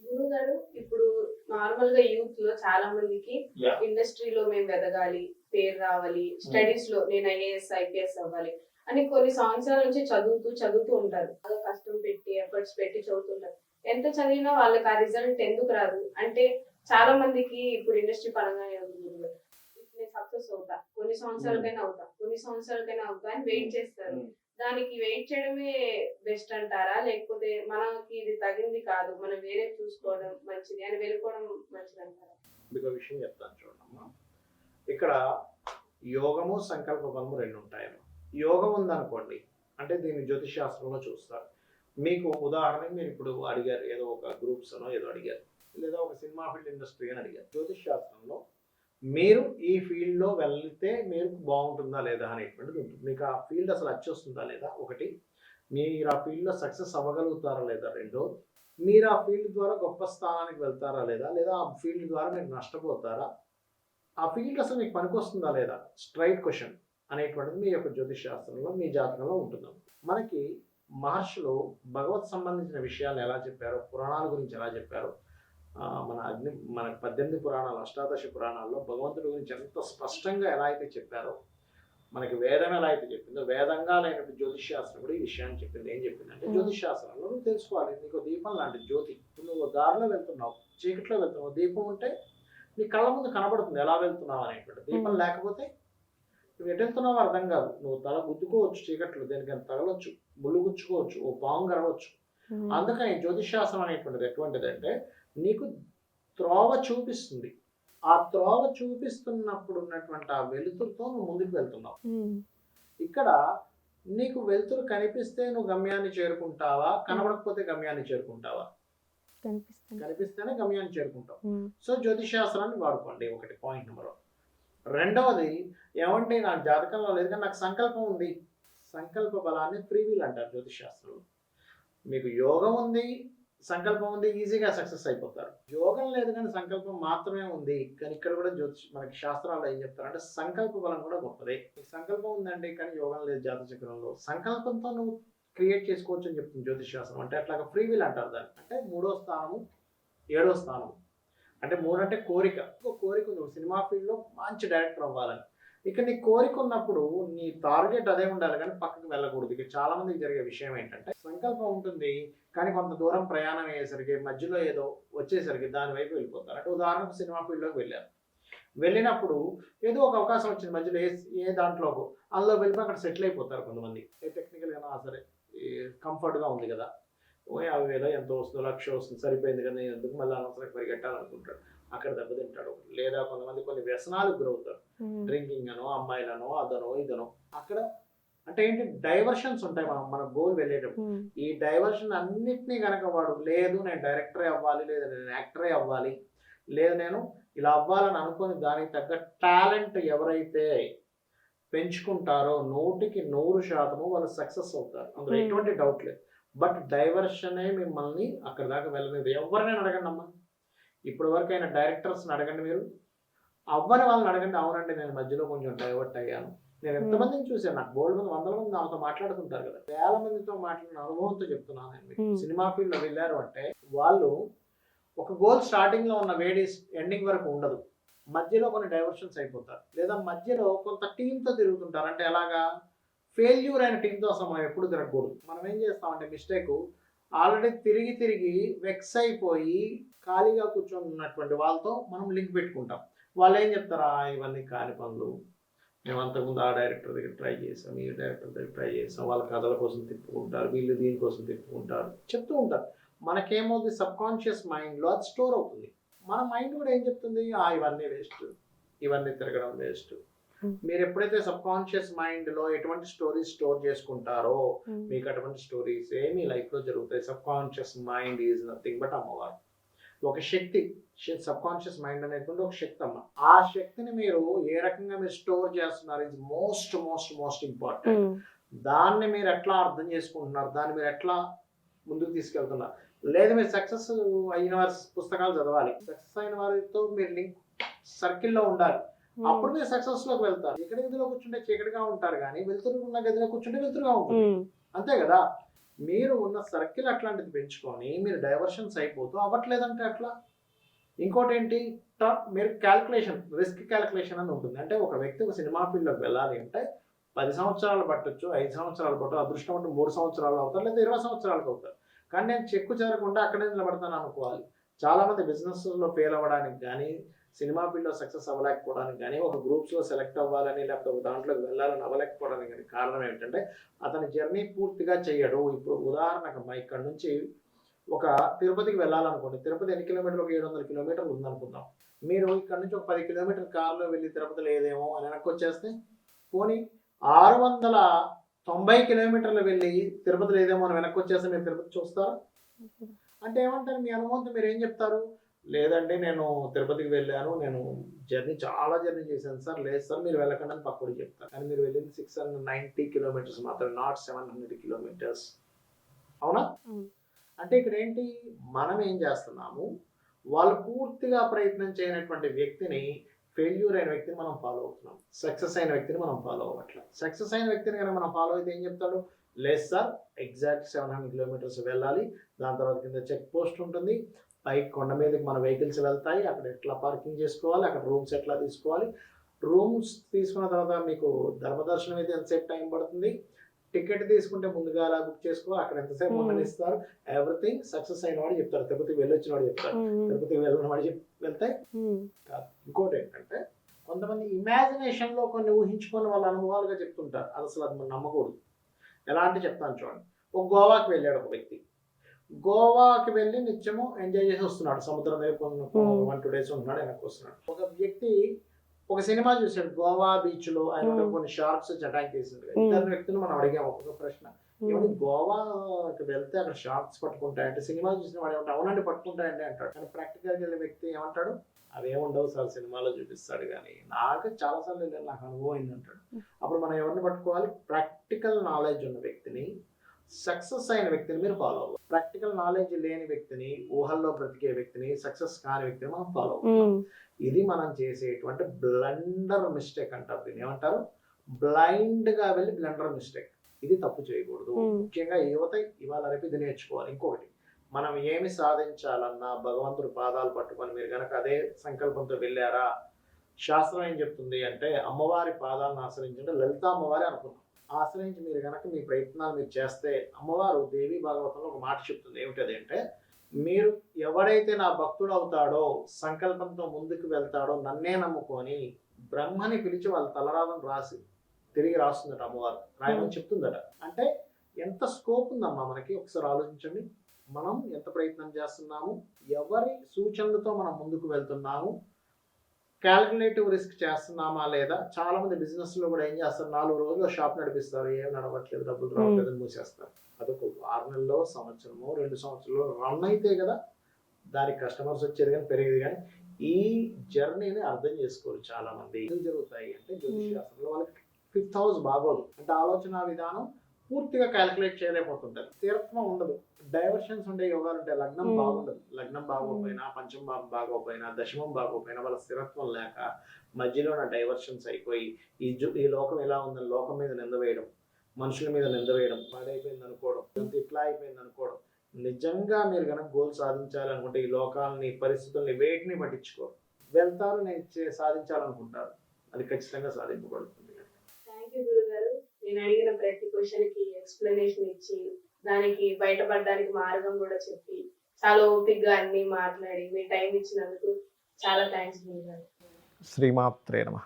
గురుగారు ఇప్పుడు నార్మల్గా యూత్లో చాలా మందికి. ఇండస్ట్రీలో మేము ఎదగాలి పేరు రావాలి స్టడీస్లో నేను ఐఏఎస్ ఐపీఎస్ అవ్వాలి అని కొన్ని సంవత్సరాల నుంచి చదువుతూ చదువుతూ ఉంటారు. బాగా కష్టం పెట్టి ఎఫర్ట్స్ పెట్టి చదువుతుంటారు. ఎంత చదివినా వాళ్ళకి ఆ రిజల్ట్ ఎందుకు రాదు? అంటే చాలా మందికి ఇప్పుడు ఇండస్ట్రీ. ఇప్పుడు నేను సక్సెస్ అవుతా. కొన్ని సంవత్సరాలకైనా అవుతా. కొన్ని సంవత్సరాలకైనా అవుతా అని వెయిట్ చేస్తారు. దానికి వెయిట్ చేయడమే బెస్ట్ అంటారా? లేకపోతే మనకి ఇది తగింది కాదు మనం వేరే చూసుకోవడం మంచిది అని వెళ్ళిపోవడం మంచిది అంటారా? ఇంకొక విషయం చెప్తాను చూడమ్మా. ఇక్కడ యోగము సంకల్ప బలము రెండు ఉంటాయమ్మా. యోగం ఉందనుకోండి అంటే దీన్ని జ్యోతిష్ శాస్త్రంలో చూస్తారు. మీకు ఉదాహరణకి మీరు ఇప్పుడు అడిగారు ఏదో ఒక గ్రూప్స్ ఏదో అడిగారు లేదా ఒక సినిమా ఫీల్డ్ ఇండస్ట్రీ అని అడిగారు. జ్యోతిష్ శాస్త్రంలో మీరు ఈ ఫీల్డ్లో వెళ్తే మీరు బాగుంటుందా లేదా అనేటువంటిది ఉంటుంది. మీకు ఆ ఫీల్డ్ అసలు వచ్చేస్తుందా లేదా ఒకటి. మీరు ఆ ఫీల్డ్లో సక్సెస్ అవ్వగలుగుతారా లేదా? రెండో మీరు ఆ ఫీల్డ్ ద్వారా గొప్ప స్థానానికి వెళ్తారా లేదా? లేదా ఆ ఫీల్డ్ ద్వారా మీరు నష్టపోతారా? ఆ ఫీల్డ్ అసలు మీకు పనికొస్తుందా లేదా? స్ట్రైట్ క్వశ్చన్ అనేటువంటిది మీ యొక్క జ్యోతిష్ శాస్త్రంలో మీ జాతకంలో ఉంటుంది. మనకి మహర్షులు భగవత్ సంబంధించిన విషయాలు ఎలా చెప్పారో పురాణాల గురించి ఎలా చెప్పారో మన అగ్ని మన పద్దెనిమిది పురాణాలు అష్టాదశ పురాణాల్లో భగవంతుడి గురించి ఎంత స్పష్టంగా ఎలా అయితే చెప్పారో మనకి వేదం ఎలా అయితే చెప్పిందో వేదంగా లేనట్టు జ్యోతిష్ శాస్త్రం కూడా ఈ విషయాన్ని చెప్పింది. ఏం చెప్పింది అంటే జ్యోతిష్ శాస్త్రంలో నువ్వు తెలుసుకోవాలి. నీకు దీపం లాంటి జ్యోతి. నువ్వు దారిలో వెళ్తున్నావు చీకట్లో వెళ్తున్నావు. దీపం ఉంటే నీ కళ్ళ ముందు కనబడుతుంది. ఎలా వెళ్తున్నావు అనేటువంటి దీపం. లేకపోతే నువ్వు ఎటు వెళ్తున్నావు అర్థం కాదు. నువ్వు తల గుద్దుకోవచ్చు చీకట్లో దేనికైనా తగలొచ్చు ముళ్ళు గుచ్చుకోవచ్చు ఓ పాము గరవచ్చు అందుకని జ్యోతిష్ శాస్త్రం అనేటువంటిది ఎటువంటిది అంటే నీకు త్రోవ చూపిస్తుంది. ఆ త్రోవ చూపిస్తున్నప్పుడు ఉన్నటువంటి ఆ వెలుతురుతో నువ్వు ముందుకు వెళ్తున్నావు. ఇక్కడ నీకు వెలుతురు కనిపిస్తే నువ్వు గమ్యాన్ని చేరుకుంటావా? కనబడకపోతే గమ్యాన్ని చేరుకుంటావా? కనిపిస్తేనే గమ్యాన్ని చేరుకుంటావు. సో జ్యోతిష్ శాస్త్రాన్ని వాడుకోండి ఒకటి పాయింట్ నెంబర్ రెండవది ఏమంటే నా జాతకంలో లేదు కానీ నాకు సంకల్పం ఉంది. సంకల్ప బలాన్ని ఫ్రీ వీల్ అంటారు శాస్త్రంలో మీకు యోగం ఉంది సంకల్పం ఉంది ఈజీగా సక్సెస్ అయిపోతారు. యోగం లేదు కానీ సంకల్పం మాత్రమే ఉంది. కానీ ఇక్కడ కూడా జ్యోతిష్ మనకి శాస్త్రాల్లో ఏం చెప్తారంటే సంకల్ప బలం కూడా గొప్పదే. సంకల్పం ఉందండి కానీ యోగం లేదు జాతక చక్రంలో. సంకల్పంతో నువ్వు క్రియేట్ చేసుకోవచ్చు అని చెప్తుంది జ్యోతిష్ శాస్త్రం. అంటే అట్లాగా ఫ్రీ విల్ అంటారు దాన్ని. అంటే మూడో స్థానము ఏడో స్థానం అంటే మూడు అంటే కోరిక. ఒక కోరిక ఉంది. సినిమా ఫీల్డ్లో మంచి డైరెక్టర్ అవ్వాలని. ఇక నీ కోరిక ఉన్నప్పుడు నీ టార్గెట్ అదే ఉండాలి కానీ పక్కకు వెళ్ళకూడదు. ఇక చాలా మందికి జరిగే విషయం ఏంటంటే సంకల్పం ఉంటుంది కానీ కొంత దూరం ప్రయాణం అయ్యేసరికి మధ్యలో ఏదో వచ్చేసరికి దాని వైపు వెళ్ళిపోతారు. అంటే ఉదాహరణకు సినిమా ఫీల్డ్లోకి వెళ్ళారు వెళ్ళినప్పుడు ఏదో ఒక అవకాశం వచ్చింది. మధ్యలో ఏ ఏ దాంట్లోకి అందులో వెళ్ళిపోయి అక్కడ సెటిల్ అయిపోతారు కొంతమంది. ఏ టెక్నికల్గా సరే కంఫర్ట్గా ఉంది కదా. ఓ యాభై వేలో ఎంతో వస్తుందో లక్ష వస్తుంది సరిపోయింది కదా నేను ఎందుకు మళ్ళీ అనవసరం పరిగెట్టాలనుకుంటాడు అక్కడ దెబ్బతింటాడు లేదా కొంతమంది కొన్ని వ్యసనాలకు గురవుతారు. డ్రింకింగ్ అనో అమ్మాయిలనో అదనో ఇదనో. అక్కడ అంటే ఏంటి? డైవర్షన్స్ ఉంటాయి మనం మన గోల్ వెళ్ళేటప్పుడు. ఈ డైవర్షన్ అన్నిటినీ కనుక వాడు లేదు నేను డైరెక్టరే అవ్వాలి లేదా నేను యాక్టరే అవ్వాలి లేదు నేను ఇలా అవ్వాలని అనుకుని దానికి తగ్గ టాలెంట్ ఎవరైతే పెంచుకుంటారో నూటికి నూరు శాతము వాళ్ళు సక్సెస్ అవుతారు. అందులో. ఎటువంటి డౌట్ లేదు. బట్ డైవర్షనే మిమ్మల్ని అక్కడ దాకా వెళ్ళలేదు ఎవరినైనా అడగండి అమ్మా ఇప్పటి వరకు అయిన డైరెక్టర్స్ని అడగండి మీరు. అవ్వని వాళ్ళని అడగండి అవునండి నేను మధ్యలో కొంచెం డైవర్ట్ అయ్యాను. నేను ఎంతమందిని చూశాను? నాకు బోల్డ్ మంది వందల మంది నాతో మాట్లాడుతుంటారు కదా. వేల మందితో మాట్లాడిన అనుభవంతో చెప్తున్నాను నేను. Hmm. సినిమా ఫీల్డ్లో వెళ్ళారు అంటే వాళ్ళు ఒక గోల్ స్టార్టింగ్లో ఉన్న వేడి ఎండింగ్ వరకు ఉండదు. మధ్యలో కొన్ని డైవర్షన్స్ అయిపోతారు. లేదా మధ్యలో కొంత టీంతో తిరుగుతుంటారు. అంటే ఎలాగా? ఫెయిల్యూర్ అయిన టీంతో అసలు మనం ఎప్పుడు తిరగకూడదు. మనం ఏం చేస్తామంటే మిస్టేక్ ఆల్రెడీ తిరిగి తిరిగి వెక్స్ అయిపోయి ఖాళీగా కూర్చొని ఉన్నటువంటి వాళ్ళతో మనం లింక్ పెట్టుకుంటాం. వాళ్ళు ఏం చెప్తారా ఇవన్నీ కాని పనులు. మేము అంతకుముందు ఆ డైరెక్టర్ దగ్గర ట్రై చేసాం ఈ డైరెక్టర్ దగ్గర ట్రై చేసాం. వాళ్ళ కథల కోసం తిప్పుకుంటారు వీళ్ళు దీనికోసం తిప్పుకుంటారు. చెప్తూ ఉంటారు. మనకేమవుతుంది సబ్ కాన్షియస్ మైండ్లో అది స్టోర్ అవుతుంది. మన మైండ్ కూడా ఏం చెప్తుంది? ఆ ఇవన్నీ వేస్ట్. ఇవన్నీ తిరగడం వేస్ట్. మీరు ఎప్పుడైతే సబ్ కాన్షియస్ మైండ్లో ఎటువంటి స్టోరీస్ స్టోర్ చేసుకుంటారో ఉమ్, మీకు అటువంటి స్టోరీస్ ఏమి లైఫ్లో జరుగుతాయి. Subconscious mind is nothing but అమ్మవారు. ఒక శక్తి సబ్ కాన్షియస్ మైండ్ అనేటువంటి ఒక శక్తి అమ్మ. ఆ శక్తిని మీరు ఏ రకంగా మీరు స్టోర్ చేస్తున్నారు? Is most most most important. Um, దాన్ని మీరు ఎట్లా అర్థం చేసుకుంటున్నారు? దాన్ని మీరు ఎట్లా ముందుకు తీసుకెళ్తున్నారు? లేదు మీరు సక్సెస్ అయిన వారి పుస్తకాలు చదవాలి. సక్సెస్ అయిన వారితో మీరు లింక్ సర్కిల్లో ఉండాలి. అప్పుడు మీరు సక్సెస్లోకి వెళ్తారు. చీకటి గదిలో కూర్చుంటే చీకటిగా ఉంటారు కానీ వెలుతురు ఉన్న గదిలో కూర్చుంటే వెలుతురుగా ఉంటుంది. అంతే కదా? మీరు ఉన్న సర్కిల్ అట్లాంటిది పెంచుకొని మీరు డైవర్షన్స్ అయిపోతూ అవ్వట్లేదంటే అట్లా ఇంకోటి ఏంటి టాప్ మీరు క్యాల్కులేషన్ రిస్క్ క్యాల్కులేషన్ అని ఉంటుంది. అంటే ఒక వ్యక్తి ఒక సినిమా ఫీల్డ్లోకి వెళ్ళాలి అంటే పది సంవత్సరాలు పట్టొచ్చు ఐదు సంవత్సరాలు పట్టచ్చు అదృష్టం అంటే మూడు సంవత్సరాలు అవుతారు లేదా ఇరవై సంవత్సరాలకు అవుతారు. కానీ నేను చెక్కు చేరకుండా అక్కడే నిలబడతాను అనుకోవాలి. చాలా మంది బిజినెస్లో ఫెయిల్ అవ్వడానికి కానీ సినిమా ఫీల్డ్లో సక్సెస్ అవ్వలేకపోవడానికి కానీ ఒక గ్రూప్స్లో సెలెక్ట్ అవ్వాలని లేకపోతే ఒక దాంట్లోకి వెళ్ళాలని అవ్వలేకపోవడానికి కానీ కారణం ఏంటంటే అతని జర్నీ పూర్తిగా చేయడు ఇప్పుడు ఉదాహరణకు మా ఇక్కడ నుంచి ఒక తిరుపతికి వెళ్ళాలనుకోండి తిరుపతి ఎన్ని కిలోమీటర్లు? ఒక ఏడు వందల కిలోమీటర్లు ఉందనుకుందాం. మీరు ఇక్కడ నుంచి ఒక పది కిలోమీటర్ కారులో వెళ్ళి తిరుపతి లేదేమో అని వెనక్కి వచ్చేస్తే పోనీ ఆరు వందల తొంభై కిలోమీటర్లు వెళ్ళి తిరుపతి లేదేమో అని వెనక్కి వచ్చేస్తే మీరు తిరుపతి చూస్తారా? అంటే ఏమంటారు? మీ అనుభవంతో మీరు ఏం చెప్తారు? లేదండి నేను తిరుపతికి వెళ్ళాను. నేను జర్నీ చాలా జర్నీ చేశాను సార్. లేదు సార్ మీరు వెళ్ళకండి అని పక్కడు చెప్తారు కానీ మీరు వెళ్ళింది సిక్స్ హండ్రెడ్ నైంటీ కిలోమీటర్స్ మాత్రం నాట్ సెవెన్ హండ్రెడ్ కిలోమీటర్స్ అవునా? అవును. అంటే ఇక్కడ ఏంటి? మనం ఏం చేస్తున్నాము? వాళ్ళు పూర్తిగా ప్రయత్నం చేయనటువంటి వ్యక్తిని ఫెయిల్యూర్ అయిన వ్యక్తిని మనం ఫాలో అవుతున్నాం. సక్సెస్ అయిన వ్యక్తిని మనం ఫాలో అవ్వట్లేదు. సక్సెస్ అయిన వ్యక్తిని కనుక మనం ఫాలో అయితే ఏం చెప్తాడు? లేదు sir exact seven hundred kilometres వెళ్ళాలి. దాని తర్వాత కింద చెక్ పోస్ట్ ఉంటుంది. పైకి కొండ మీదకి మన వెహికల్స్ వెళ్తాయి. అక్కడ ఎట్లా పార్కింగ్ చేసుకోవాలి అక్కడ రూమ్స్ ఎట్లా తీసుకోవాలి. రూమ్స్ తీసుకున్న తర్వాత మీకు ధర్మదర్శనం అయితే ఎంతసేపు టైం పడుతుంది? టికెట్ తీసుకుంటే ముందుగా అలా బుక్ చేసుకోవాలి అక్కడ ఎంతసేపు Hmm. ఉండనిస్తారు? ఎవ్రీథింగ్ సక్సెస్ అయిన వాడు చెప్తారు తిరుపతికి వెళ్ళొచ్చిన వాడు చెప్తారు తిరుపతికి వెళ్ళిన వాడు చెప్ వెళ్తే కాదు ఇంకోటి ఏంటంటే కొంతమంది ఇమాజినేషన్లో కొన్ని ఊహించుకొని వాళ్ళ అనుభవాలుగా చెప్తుంటారు. అది అసలు అది మనం నమ్మకూడదు. ఎలా అంటే చెప్తాను చూడండి. ఒక గోవాకి వెళ్ళాడు ఒక వ్యక్తి. గోవాకి వెళ్ళి నిత్యము ఎంజాయ్ చేసి వస్తున్నాడు. సముద్రం వైపు. వన్ టూ డేస్ ఉంటున్నాడు వెనక్కి వస్తున్నాడు. ఒక వ్యక్తి ఒక సినిమా చూశాడు గోవా బీచ్లో ఆయన. కొన్ని షార్ట్స్ అటాక్ చేసింది. ఇద్దరు వ్యక్తులు మనం అడిగాము ఒక ప్రశ్న. ఏమంటే గోవాకి వెళ్తే అక్కడ షార్ట్స్ పట్టుకుంటాయంటే సినిమా చూసిన వాడు ఏమంటే అవునండి పట్టుకుంటాయండి అంటాడు. కానీ ప్రాక్టికల్ వెళ్ళే వ్యక్తి ఏమంటాడు? అవేం సార్ సినిమాలో చూపిస్తాడు కానీ. నాకు చాలా సార్లు వెళ్ళాను నాకు అనుభవం అయింది అంటాడు. అప్పుడు మనం ఎవరిని పట్టుకోవాలి? ప్రాక్టికల్ నాలెడ్జ్ ఉన్న వ్యక్తిని సక్సెస్ అయిన వ్యక్తిని మీరు ఫాలో అవ్వాలి. ప్రాక్టికల్ నాలెడ్జ్ లేని వ్యక్తిని ఊహల్లో బ్రతికే వ్యక్తిని సక్సెస్ కాని వ్యక్తిని మనం ఫాలో అవ్వాలి. ఇది మనం చేసేటువంటి బ్లండర్ మిస్టేక్ అంటారు దీన్ని. ఏమంటారు? బ్లైండ్గా వెళ్ళి బ్లండర్ మిస్టేక్. ఇది తప్పు చేయకూడదు. ముఖ్యంగా యువత ఇవాళ రేపు ఇది నేర్చుకోవాలి. ఇంకొకటి మనం ఏమి సాధించాలన్నా భగవంతుడు పాదాలు పట్టుకొని మీరు కనుక అదే సంకల్పంతో వెళ్ళారా? శాస్త్రం ఏం చెప్తుంది అంటే అమ్మవారి పాదాలను ఆశ్రయించంటే లలిత అమ్మవారి అనుకున్నాం. ఆశ్రయించి మీరు కనుక మీ ప్రయత్నాలు మీరు చేస్తే అమ్మవారు దేవి భాగవతంలో ఒక మాట చెప్తుంది. ఏమిటది అంటే మీరు ఎవడైతే నా భక్తుడు అవుతాడో సంకల్పంతో ముందుకు వెళ్తాడో నన్నే నమ్ముకొని బ్రహ్మని పిలిచి వాళ్ళ తలరాలను రాసి తిరిగి రాస్తుందట అమ్మవారు. రాయమని చెప్తుందట. అంటే ఎంత స్కోప్ ఉందమ్మా మనకి? ఒకసారి ఆలోచించండి. మనం ఎంత ప్రయత్నం చేస్తున్నాము? ఎవరి సూచనలతో మనం ముందుకు వెళ్తున్నాము? క్యాల్కులేటివ్ రిస్క్ చేస్తున్నామా లేదా? చాలా మంది బిజినెస్లో కూడా ఏం చేస్తారు? నాలుగు రోజులు షాప్ నడిపిస్తారు. ఏం నడవట్లేదు. డబ్బులు రావట్లేదు అని మూసేస్తారు. అదొక ఆరు నెలలో సంవత్సరము రెండు సంవత్సరాలు రన్ అయితే కదా దానికి కస్టమర్స్ వచ్చేది కానీ పెరిగేది కానీ ఈ జర్నీని అర్థం చేసుకోరు చాలా మంది ఎందుకు జరుగుతాయి అంటే జ్యోతిష్ శాస్త్రంలో వాళ్ళకి ఫిఫ్త్ హౌస్ బాగోదు. అంటే ఆలోచన విధానం పూర్తిగా క్యాల్కులేట్ చేయలేకపోతుంటారు. స్థిరత్వం ఉండదు. డైవర్షన్స్ ఉండే యోగాలు ఉంటాయి లగ్నం. బాగుండదు. లగ్నం బాగోకపోయినా పంచమ భావం బాగోకపోయినా దశమం బాగోకపోయినా వాళ్ళ స్థిరత్వం లేక మధ్యలో ఉన్న డైవర్షన్స్ అయిపోయి ఈ జు ఈ లోకం ఎలా ఉందని లోకం మీద నింద వేయడం మనుషుల మీద నింద వేయడం పాడైపోయింది అనుకోవడం అంత ఇట్లా అయిపోయింది అనుకోవడం. నిజంగా మీరు కనుక గోల్ సాధించాలనుకుంటే ఈ లోకాలని పరిస్థితుల్ని వేటిని పట్టించుకోరు. వెళ్తారు నేను సాధించాలనుకుంటారు. అది ఖచ్చితంగా సాధింపబడుతుంది. థ్యాంక్ యూ గురుగారు. నేను అడిగిన ప్రతి క్వశ్చన్కి ఎక్స్ప్లెనేషన్ ఇచ్చి దానికి బయటపడడానికి మార్గం కూడా చెప్పి చాలా ఓపిక్గా అన్ని మాట్లాడి మీ టైం ఇచ్చినందుకు చాలా థ్యాంక్స్ శ్రీమాత్రే నమ.